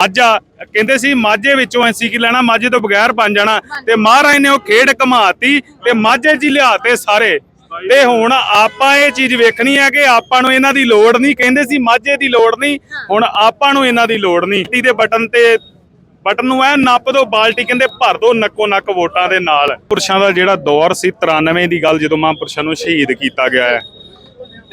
ਮਾਝਾ ਕਹਿੰਦੇ ਸੀ ਮਾਝੇ ਵਿੱਚੋਂ ਐਸੀ ਕੀ ਲੈਣਾ ਮਾਝੇ ਤੋਂ ਬਗੈਰ ਬਣ ਜਾਣਾ। ਤੇ ਮਹਾਰਾਜ ਨੇ ਉਹ ਖੇਡ ਘਮਾਤੀ ਤੇ ਮਾਝੇ ਜੀ ਲਿਆਤੇ ਸਾਰੇ। ਤੇ ਹੁਣ ਆਪਾਂ ਇਹ ਚੀਜ਼ ਵੇਖਣੀ ਹੈ ਕਿ ਆਪਾਂ ਨੂੰ ਇਹਨਾਂ ਦੀ ਲੋੜ ਨਹੀਂ ਕਹਿੰਦੇ ਸੀ ਮਾਝੇ ਦੀ ਲੋੜ ਨਹੀਂ ਹੁਣ ਆਪਾਂ ਨੂੰ ਇਹਨਾਂ ਦੀ ਲੋੜ ਨਹੀਂ। ਟੀ ਦੇ ਬਟਨ ਤੇ ਬਟਨ ਨੂੰ ਐ ਨੱਪ ਦੋ ਬਾਲਟੀ ਕਹਿੰਦੇ ਭਰ ਦੋ ਨੱਕੋ ਨੱਕ ਵੋਟਾਂ ਦੇ ਨਾਲ। ਪੁਰਸ਼ਾਂ ਦਾ ਜਿਹੜਾ ਦੌਰ ਸੀ 93 ਦੀ ਗੱਲ ਜਦੋਂ ਮਹਾਂਪੁਰਸ਼ਾਂ ਨੂੰ ਸ਼ਹੀਦ ਕੀਤਾ ਗਿਆ ਹੈ।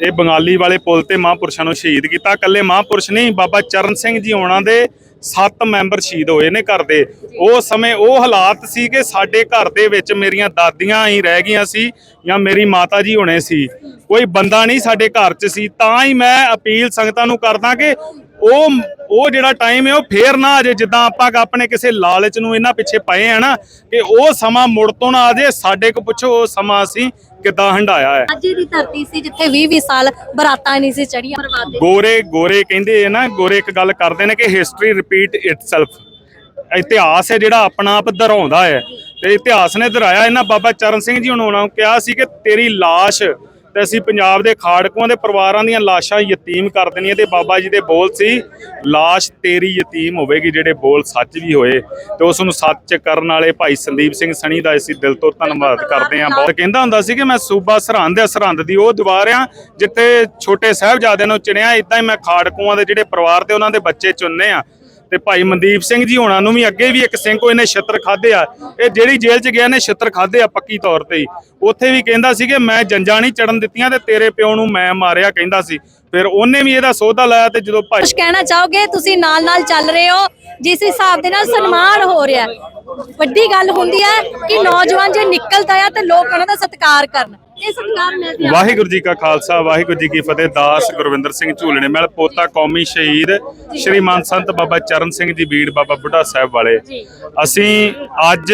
ਇਹ ਬੰਗਾਲੀ ਵਾਲੇ ਪੁਲ ਤੇ ਮਹਾਂਪੁਰਸ਼ਾਂ ਨੂੰ ਸ਼ਹੀਦ ਕੀਤਾ। ਇਕੱਲੇ ਮਹਾਂਪੁਰਸ਼ ਨਹੀਂ ਬਾਬਾ ਚਰਨ ਸਿੰਘ ਜੀ ਹੋਣਾ ਦੇ ਸੱਤ ਮੈਂਬਰ ਸ਼ਹੀਦ ਹੋਏ ਨੇ ਘਰ ਦੇ। ਉਹ ਸਮੇਂ ਉਹ ਹਾਲਾਤ ਸੀ ਕਿ ਸਾਡੇ ਘਰ ਦੇ ਵਿੱਚ ਮੇਰੀਆਂ ਦਾਦੀਆਂ ਹੀ ਰਹਿ ਗਈਆਂ ਸੀ ਜਾਂ ਮੇਰੀ ਮਾਤਾ ਜੀ ਹੋਣੇ ਸੀ। ਕੋਈ ਬੰਦਾ ਨਹੀਂ ਸਾਡੇ ਘਰ 'ਚ ਸੀ। ਤਾਂ ਹੀ ਮੈਂ ਅਪੀਲ ਸੰਗਤਾਂ ਨੂੰ ਕਰਦਾ ਕਿ ਉਹ ਉਹ ਜਿਹੜਾ ਟਾਈਮ ਹੈ ਉਹ ਫੇਰ ਨਾ ਆ ਜੇ ਜਿੱਦਾਂ ਆਪਾਂ ਆਪਣੇ ਕਿਸੇ ਲਾਲਚ ਨੂੰ ਇਹਨਾਂ ਪਿੱਛੇ ਪਏ ਆ ਨਾ, ਕਿ ਉਹ ਸਮਾਂ ਮੁੜ ਤੋਂ ਨਾ ਆ ਜੇ ਸਾਡੇ ਕੋ ਪੁੱਛੋ, ਉਹ ਸਮਾਂ ਅਸੀਂ ਕਿੱਦਾਂ ਹੰਡਾਇਆ ਹੈ? ਅੱਜ ਦੀ ਧਰਤੀ ਸੀ ਜਿੱਥੇ 20 20 ਸਾਲ ਬਰਾਤਾਂ ਨਹੀਂ ਸੀ ਚੜੀਆਂ ਗੋਰੇ ਗੋਰੇ ਕਹਿੰਦੇ ਆ ਨਾ ਗੋਰੇ ਇੱਕ ਗੱਲ ਕਰਦੇ ਨੇ ਕਿ ਹਿਸਟਰੀ ਰਿਪੀਟ ਇਟਸੈਲਫ ਇਤਿਹਾਸ ਹੈ ਜਿਹੜਾ ਆਪਣਾ ਆਪ ਦੁਹਰਾਉਂਦਾ ਹੈ। ਤੇ ਇਤਿਹਾਸ ਨੇ ਦੁਹਰਾਇਆ ਇਹਨਾਂ ਬਾਬਾ ਚਰਨ ਸਿੰਘ ਜੀ ਉਹਨਾਂ ਨੂੰ ਕਿਹਾ ਸੀ ਕਿ ਤੇਰੀ ਲਾਸ਼ ਤੇ ਅਸੀਂ ਪੰਜਾਬ ਦੇ ਖਾੜਕੂਆਂ ਦੇ ਪਰਿਵਾਰਾਂ ਦੀਆਂ ਲਾਸ਼ਾਂ ਯਤੀਮ ਕਰ ਦੇਣੀਆਂ ਤੇ ਬਾਬਾ ਜੀ ਦੇ ਬੋਲ ਸੀ, ਲਾਸ਼ ਤੇਰੀ ਯਤੀਮ ਹੋਵੇਗੀ ਜਿਹੜੇ ਬੋਲ ਸੱਚ ਵੀ ਹੋਏ ਤੇ ਉਸ ਨੂੰ ਸੱਚ ਕਰਨ ਵਾਲੇ ਭਾਈ ਸੰਦੀਪ ਸਿੰਘ ਸਣੀ ਦਾ ਅਸੀਂ ਦਿਲ ਤੋਂ ਧੰਨਵਾਦ ਕਰਦੇ ਹਾਂ। ਬਹੁਤ ਕਹਿੰਦਾ ਹੁੰਦਾ ਸੀ ਕਿ ਮੈਂ ਸੂਬਾ ਸਰਹੰਦ ਆ, ਸਰਹੰਦ ਦੀ ਉਹ ਦੀਵਾਰ ਆ ਜਿੱਥੇ ਛੋਟੇ ਸਾਹਿਬਜ਼ਾਦਿਆਂ ਨੂੰ ਚੁਣਿਆ ਇਦਾਂ ਹੀ ਮੈਂ ਖਾੜਕੂਆਂ ਦੇ ਜਿਹੜੇ ਪਰਿਵਾਰ ਤੇ ਉਹਨਾਂ ਦੇ ਬੱਚੇ ਚੁਣਨੇ ਆ ਤੇ ਭਾਈ ਮਨਦੀਪ ਸਿੰਘ ਜੀ ਹੋਣਾ ਨੂੰ ਵੀ ਅੱਗੇ ਵੀ ਇੱਕ ਸਿੰਘ ਕੋ ਇਹਨੇ ਛਿੱਤਰ ਖਾਦੇ ਆ। ਇਹ ਜਿਹੜੀ ਜੇਲ੍ਹ 'ਚ ਗਿਆ ਨੇ ਛਿੱਤਰ ਖਾਦੇ ਆ ਪੱਕੀ ਤੌਰ ਤੇ ਹੀ। ਉੱਥੇ ਵੀ ਕਹਿੰਦਾ ਸੀ ਕਿ ਮੈਂ ਜੰਜਾਂ ਨਹੀਂ ਚੜਨ ਦਿੱਤੀਆਂ ਤੇ ਤੇਰੇ ਪਿਓ ਨੂੰ ਮੈਂ ਮਾਰਿਆ, ਕਹਿੰਦਾ ਸੀ। ਫਿਰ ਉਹਨੇ ਵੀ ਇਹਦਾ ਸੋਧਾ ਲਾਇਆ ਤੇ ਜਦੋਂ ਭਾਈ ਕੁਝ ਕਹਿਣਾ ਚਾਹੋਗੇ? ਤੁਸੀਂ ਨਾਲ ਨਾਲ ਚੱਲ ਰਹੇ ਹੋ ਜਿਸ ਹਿਸਾਬ ਦੇ ਨਾਲ ਸਨਮਾਨ ਹੋ ਰਿਹਾ ਵੱਡੀ ਗੱਲ ਹੁੰਦੀ ਹੈ ਕਿ ਨੌਜਵਾਨ ਜੇ ਨਿਕਲਦਾ ਆ ਤੇ ਲੋਕ ਉਹਨਾਂ ਦਾ ਸਤਿਕਾਰ ਕਰਨ। ਇਹ ਸਤਿਕਾਰ ਮਿਲਦੀ ਆ ਵਾਹਿਗੁਰੂ ਜੀ ਕਾ ਖਾਲਸਾ ਵਾਹਿਗੁਰੂ ਜੀ ਕੀ ਫਤਿਹ। ਦਾਸ ਗੁਰਵਿੰਦਰ ਸਿੰਘ ਝੂਲਣੇ ਮਹਿਲ ਪੋਤਾ ਕੌਮੀ ਸ਼ਹੀਦ ਸ਼੍ਰੀਮਾਨ ਸੰਤ ਬਾਬਾ ਚਰਨ ਸਿੰਘ ਜੀ ਬੀੜ ਬਾਬਾ ਬੁੱਢਾ ਸਾਹਿਬ ਵਾਲੇ। ਅਸੀਂ ਅੱਜ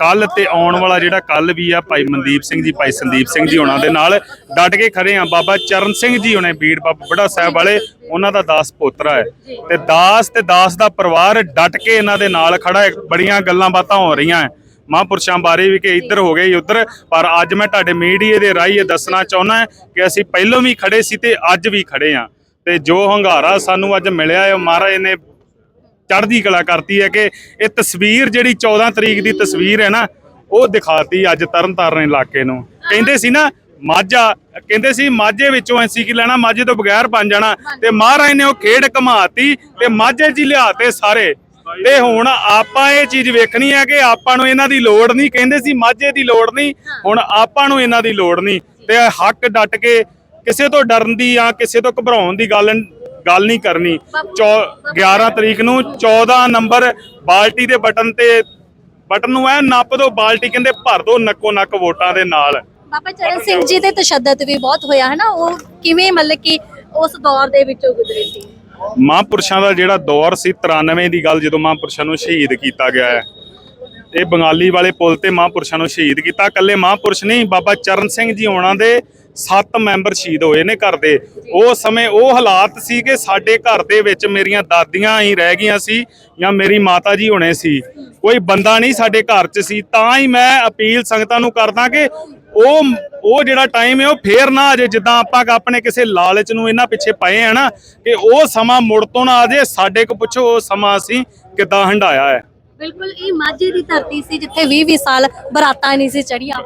ਕੱਲ ਤੇ ਆਉਣ ਵਾਲਾ ਜਿਹੜਾ ਕੱਲ ਵੀ ਆ ਭਾਈ ਮਨਦੀਪ ਸਿੰਘ ਜੀ, ਭਾਈ ਸੰਦੀਪ ਸਿੰਘ ਜੀ ਉਹਨਾਂ ਦੇ ਨਾਲ ਡਟ ਕੇ ਖੜੇ ਆ ਬਾਬਾ ਚਰਨ ਸਿੰਘ ਜੀ ਉਹਨੇ ਬੀੜ ਬਾਬਾ ਬੁੱਢਾ ਸਾਹਿਬ ਵਾਲੇ, ਉਹਨਾਂ ਦਾ ਦਾਸ ਪੋਤਰਾ ਹੈ ਤੇ ਦਾਸ ਤੇ ਦਾਸ ਦਾ ਪਰਿਵਾਰ ਡਟ ਕੇ ਇਹਨਾਂ ਦੇ ਨਾਲ ਖੜਾ ਹੈ, ਬੜੀਆਂ ਗੱਲਾਂ ਬਾਤਾਂ ਹੋ ਰਹੀਆਂ ਹੈ। ਮਹਾਂਪੁਰਸ਼ਾਂ ਬਾਰੇ ਵੀ ਕਿ ਇੱਧਰ ਹੋ ਗਏ ਉੱਧਰ, ਪਰ ਅੱਜ ਮੈਂ ਤੁਹਾਡੇ ਮੀਡੀਆ ਦੇ ਰਾਹੀਂ ਇਹ ਦੱਸਣਾ ਚਾਹੁੰਦਾ ਕਿ ਅਸੀਂ ਪਹਿਲਾਂ ਵੀ ਖੜੇ ਸੀ ਤੇ ਅੱਜ ਵੀ ਖੜੇ ਆ ਤੇ ਜੋ ਹੰਗਾਰਾ ਸਾਨੂੰ ਅੱਜ ਮਿਲਿਆ ਹੈ ਮਹਾਰਾਜ ਨੇ ਚੜ੍ਹਦੀ ਕਲਾ ਕਰਤੀ ਹੈ ਕਿ ਇਹ ਤਸਵੀਰ ਜਿਹੜੀ 14 ਤਰੀਕ ਦੀ ਤਸਵੀਰ ਹੈ ਨਾ, ਉਹ ਦਿਖਾਤੀ ਅੱਜ ਤਰਨਤਾਰਨ ਇਲਾਕੇ ਨੂੰ। ਕਹਿੰਦੇ ਸੀ ਨਾ, ਮਾਝਾ, ਕਹਿੰਦੇ ਸੀ ਮਾਝੇ ਵਿੱਚੋਂ ਐਸੀ ਕੀ ਲੈਣਾ, ਮਾਝੇ ਤੋਂ ਬਗੈਰ ਬਣ ਜਾਣਾ। ਤੇ ਮਹਾਰਾਜ ਨੇ ਉਹ ਖੇਡ ਘਮਾਤੀ ਤੇ ਮਾਝੇ 'ਚ ਜੀ ਲਿਆਤੇ ਸਾਰੇ। ਤੇ ਹੁਣ ਆਪਾਂ ਇਹ ਚੀਜ਼ ਵੇਖਣੀ ਹੈ ਕਿ ਆਪਾਂ ਨੂੰ ਇਹਨਾਂ ਦੀ ਲੋੜ ਨਹੀਂ। ਕਹਿੰਦੇ ਸੀ ਮਾਝੇ ਦੀ ਲੋੜ ਨਹੀਂ, ਹੁਣ ਆਪਾਂ ਨੂੰ ਇਹਨਾਂ ਦੀ ਲੋੜ ਨਹੀਂ। ਤੇ ਹੱਕ ਡਟ ਕੇ ਕਿਸੇ ਤੋਂ ਡਰਨ ਦੀ ਜਾਂ ਕਿਸੇ ਤੋਂ ਘਬਰਾਉਣ ਦੀ ਗੱਲ ਗੱਲ ਨਹੀਂ ਕਰਨੀ। ਚੌ- 11 ਤਰੀਕ ਨੂੰ 14 ਨੰਬਰ ਬਾਲਟੀ ਦੇ ਬਟਨ ਤੇ ਬਟਨ ਨੂੰ ਐ ਨੱਪ ਦੋ ਬਾਲਟੀ ਕਹਿੰਦੇ ਭਰ ਦੋ ਨੱਕੋ ਨੱਕ ਵੋਟਾਂ ਦੇ ਨਾਲ। ਬਾਬਾ ਚਰਨ ਸਿੰਘ ਜੀ ਤੇ ਤਸ਼ੱਦਦ ਵੀ ਬਹੁਤ ਹੋਇਆ ਹੈ ਨਾ ਉਹ ਕਿਵੇਂ ਮਤਲਬ ਕਿ ਉਸ ਦੌਰ ਦੇ ਵਿੱਚੋਂ ਗੁਜ਼ਰੇ ਸੀ? ਮਹਾਂਪੁਰਸ਼ਾਂ ਦਾ ਜਿਹੜਾ ਦੌਰ ਸੀ 93 ਦੀ ਗੱਲ ਜਦੋਂ ਮਹਾਂਪੁਰਸ਼ਾਂ ਨੂੰ ਸ਼ਹੀਦ ਕੀਤਾ ਗਿਆ ਹੈ ਇਹ ਬੰਗਾਲੀ ਵਾਲੇ ਪੁਲ ਤੇ ਮਹਾਂਪੁਰਸ਼ਾਂ ਨੂੰ ਸ਼ਹੀਦ ਕੀਤਾ। ਇਕੱਲੇ ਮਹਾਂਪੁਰਸ਼ ਨਹੀਂ ਬਾਬਾ ਚਰਨ ਸਿੰਘ ਜੀ ਹੋਣਾ ਦੇ ਸੱਤ ਮੈਂਬਰ ਸ਼ਹੀਦ ਹੋਏ ਨੇ ਘਰ ਦੇ। ਉਹ ਸਮੇਂ ਉਹ ਹਾਲਾਤ ਸੀ ਕਿ ਸਾਡੇ ਘਰ ਦੇ ਵਿੱਚ ਮੇਰੀਆਂ ਦਾਦੀਆਂ ਹੀ ਰਹਿ ਗਈਆਂ ਸੀ ਜਾਂ ਮੇਰੀ ਮਾਤਾ ਜੀ ਹੋਣੇ ਸੀ। ਕੋਈ ਬੰਦਾ ਨਹੀਂ ਸਾਡੇ ਘਰ 'ਚ ਸੀ। ਤਾਂ ਹੀ ਮੈਂ ਅਪੀਲ ਸੰਗਤਾਂ ਨੂੰ ਕਰਦਾ ਕਿ ਉਹ ਉਹ ਜਿਹੜਾ ਟਾਈਮ ਹੈ ਉਹ ਫੇਰ ਨਾ ਆ ਜੇ ਜਿੱਦਾਂ ਆਪਾਂ ਆਪਣੇ ਕਿਸੇ ਲਾਲਚ ਨੂੰ ਇਹਨਾਂ ਪਿੱਛੇ ਪਏ ਆ ਨਾ ਕਿ ਉਹ ਸਮਾਂ ਮੁੜ ਤੋਂ ਨਾ ਆ ਜੇ ਸਾਡੇ ਕੋ ਪੁੱਛੋ, ਉਹ ਸਮਾਂ ਅਸੀਂ ਕਿੱਦਾਂ ਹੰਡਾਇਆ ਹੈ। ਬਿਲਕੁਲ, ਇਹ ਮਾਝੇ ਦੀ ਧਰਤੀ ਸੀ ਜਿੱਥੇ 20 20 ਸਾਲ ਬਰਾਤਾਂ ਨਹੀਂ ਸੀ ਚੜੀਆਂ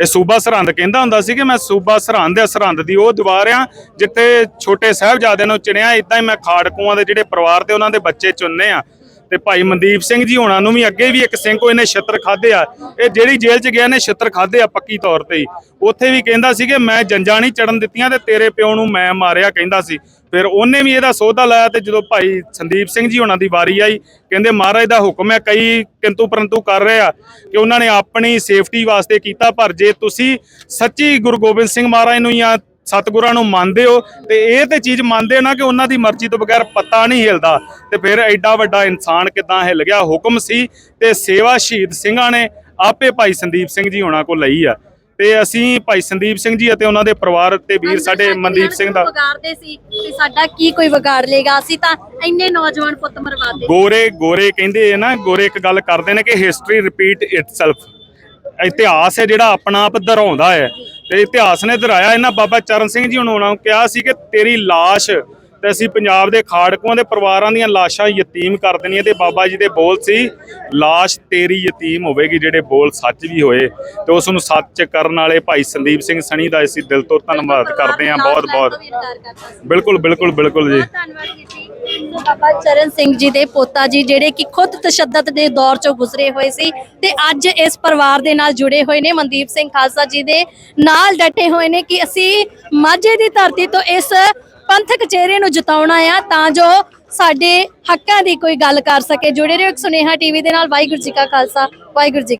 ਇਹ ਸੂਬਾ ਸਰਹੰਦ ਕਹਿੰਦਾ ਹੁੰਦਾ ਸੀ ਕਿ ਮੈਂ ਸੂਬਾ ਸਰਹੰਦ ਆ, ਸਰਹੰਦ ਦੀ ਉਹ ਦੀਵਾਰ ਆ, ਜਿੱਥੇ ਛੋਟੇ ਸਾਹਿਬਜ਼ਾਦਿਆਂ ਨੂੰ ਚਿਣਿਆ ਇਦਾਂ ਹੀ ਮੈਂ ਖਾੜਕੂਆਂ ਦੇ ਜਿਹੜੇ ਪਰਿਵਾਰ ਤੇ ਉਹਨਾਂ ਦੇ ਬੱਚੇ ਚੁਣਨੇ ਆ। ਤੇ ਭਾਈ ਮਨਦੀਪ ਸਿੰਘ ਜੀ ਹੋਣਾ ਨੂੰ ਵੀ ਅੱਗੇ ਵੀ ਇੱਕ ਸਿੰਘ ਕੋ ਇਹਨੇ ਛਿੱਤਰ ਖਾਦੇ ਆ। ਇਹ ਜਿਹੜੀ ਜੇਲ੍ਹ 'ਚ ਗਿਆ ਨੇ ਛਿੱਤਰ ਖਾਦੇ ਆ ਪੱਕੀ ਤੌਰ ਤੇ ਹੀ। ਉੱਥੇ ਵੀ ਕਹਿੰਦਾ ਸੀ ਕਿ ਮੈਂ ਜੰਜਾਂ ਨਹੀਂ ਚੜਨ ਦਿੱਤੀਆਂ ਤੇ ਤੇਰੇ ਪਿਓ ਨੂੰ ਮੈਂ ਮਾਰਿਆ ਕਹਿੰਦਾ ਸੀ। ਫਿਰ ਉਹਨੇ ਵੀ ਇਹਦਾ ਸੋਧਾ ਲਾਇਆ ਤੇ ਜਦੋਂ ਭਾਈ ਸੰਦੀਪ ਸਿੰਘ ਜੀ ਉਹਨਾਂ ਦੀ ਵਾਰੀ ਆਈ, ਕਹਿੰਦੇ ਮਹਾਰਾਜ ਦਾ ਹੁਕਮ ਹੈ, ਕਈ ਕਿੰਤੂ ਪਰੰਤੂ ਕਰ ਰਹੇ ਆ ਕਿ ਉਹਨਾਂ ਨੇ ਆਪਣੀ ਸੇਫਟੀ ਵਾਸਤੇ ਕੀਤਾ, ਪਰ ਜੇ ਤੁਸੀਂ ਸੱਚੀ ਗੁਰੂ ਗੋਬਿੰਦ ਸਿੰਘ ਮਹਾਰਾਜ ਨੂੰ ਜਾਂ ਸਤਿਗੁਰਾਂ ਨੂੰ ਮੰਨਦੇ ਹੋ ਤੇ ਇਹ ਤੇ ਚੀਜ਼ ਮੰਨਦੇ ਨਾ ਕਿ ਉਹਨਾਂ ਦੀ ਮਰਜ਼ੀ ਤੋਂ ਬਗੈਰ ਪੱਤਾ ਨਹੀਂ ਹਿਲਦਾ। ਤੇ ਫਿਰ ਐਡਾ ਵੱਡਾ ਇਨਸਾਨ ਕਿਦਾਂ ਹਿੱਲ ਗਿਆ? ਹੁਕਮ ਸੀ ਤੇ ਸੇਵਾ ਸ਼ਹੀਦ ਸਿੰਘਾਂ ਨੇ ਆਪੇ ਭਾਈ ਸੰਦੀਪ ਸਿੰਘ ਜੀ ਹੋਣਾ ਕੋ ਲਈ ਆ। ਤੇ ਅਸੀਂ ਭਾਈ ਸੰਦੀਪ ਸਿੰਘ ਜੀ ਅਤੇ ਉਹਨਾਂ ਦੇ ਪਰਿਵਾਰ ਤੇ ਵੀਰ ਸਾਡੇ ਮਨਦੀਪ ਸਿੰਘ ਦਾ ਵਿਗਾੜਦੇ ਸੀ? ਤੇ ਸਾਡਾ ਕੀ ਕੋਈ ਵਿਗਾੜ ਲੇਗਾ ਅਸੀਂ ਤਾਂ ਇੰਨੇ ਨੌਜਵਾਨ ਪੁੱਤ ਮਰਵਾਦੇ ਗੋਰੇ ਗੋਰੇ ਕਹਿੰਦੇ ਆ ਨਾ ਗੋਰੇ ਇੱਕ ਗੱਲ ਕਰਦੇ ਨੇ ਕਿ ਹਿਸਟਰੀ ਰਿਪੀਟ ਇਟਸੈਲਫ ਇਤਿਹਾਸ ਹੈ ਜਿਹੜਾ ਆਪਣਾ ਆਪ ਦੁਹਰਾਉਂਦਾ ਹੈ। ਤੇ ਇਤਿਹਾਸ ਨੇ ਦੁਹਰਾਇਆ ਇਹਨਾਂ ਬਾਬਾ ਚਰਨ ਸਿੰਘ ਜੀ ਉਹਨਾਂ ਨੂੰ ਕਿਹਾ ਸੀ ਕਿ ਤੇਰੀ ਲਾਸ਼ ਤੇ ਅਸੀਂ ਪੰਜਾਬ ਦੇ ਖਾੜਕੂਆਂ ਦੇ ਪਰਿਵਾਰਾਂ ਦੀਆਂ ਲਾਸ਼ਾਂ ਯਤੀਮ ਕਰ ਦੇਣੀਆਂ ਤੇ ਬਾਬਾ ਜੀ ਦੇ ਬੋਲ ਸੀ, ਲਾਸ਼ ਤੇਰੀ ਯਤੀਮ ਹੋਵੇਗੀ ਜਿਹੜੇ ਬੋਲ ਸੱਚ ਵੀ ਹੋਏ। ਤੇ ਉਸ ਨੂੰ ਸੱਚ ਕਰਨ ਵਾਲੇ ਭਾਈ ਸੰਦੀਪ ਸਿੰਘ ਸਣੀ ਦਾ ਅਸੀਂ ਦਿਲ ਤੋਂ ਧੰਨਵਾਦ ਕਰਦੇ ਹਾਂ। ਬਹੁਤ ਬਹੁਤ ਬਿਲਕੁਲ ਬਿਲਕੁਲ ਬਿਲਕੁਲ ਜੀ। ਧੰਨਵਾਦ ਜੀ। ਬਾਬਾ ਚਰਨ ਸਿੰਘ ਜੀ ਦੇ ਪੋਤਾ ਜੀ, ਜਿਹੜੇ ਕਿ ਖੁਦ ਤਸ਼ੱਦਦ ਦੇ ਦੌਰ ਚੋਂ ਗੁਜ਼ਰੇ ਹੋਏ ਸੀ ਤੇ ਅੱਜ ਇਸ ਪਰਿਵਾਰ ਦੇ ਨਾਲ ਜੁੜੇ ਹੋਏ ਨੇ, ਮਨਦੀਪ ਸਿੰਘ ਖਾਲਸਾ ਜੀ ਦੇ ਨਾਲ ਡਟੇ ਹੋਏ ਨੇ ਕਿ ਅਸੀਂ ਮਾਝੇ ਦੀ ਧਰਤੀ ਤੋਂ ਇਸ ਪੰਥਕ ਚਿਹਰੇ ਨੂੰ ਜਿਤਾਉਣਾ ਆ ਤਾਂ ਜੋ ਸਾਡੇ ਹੱਕਾਂ ਦੀ ਕੋਈ ਗੱਲ ਕਰ ਸਕੇ। ਜੁੜੇ ਰਹੋ ਇੱਕ ਸੁਨੇਹਾ ਟੀਵੀ ਦੇ ਨਾਲ। ਵਾਹਿਗੁਰੂ ਜੀ ਕਾ ਖਾਲਸਾ। ਵਾਹਿਗੁਰੂ ਜੀ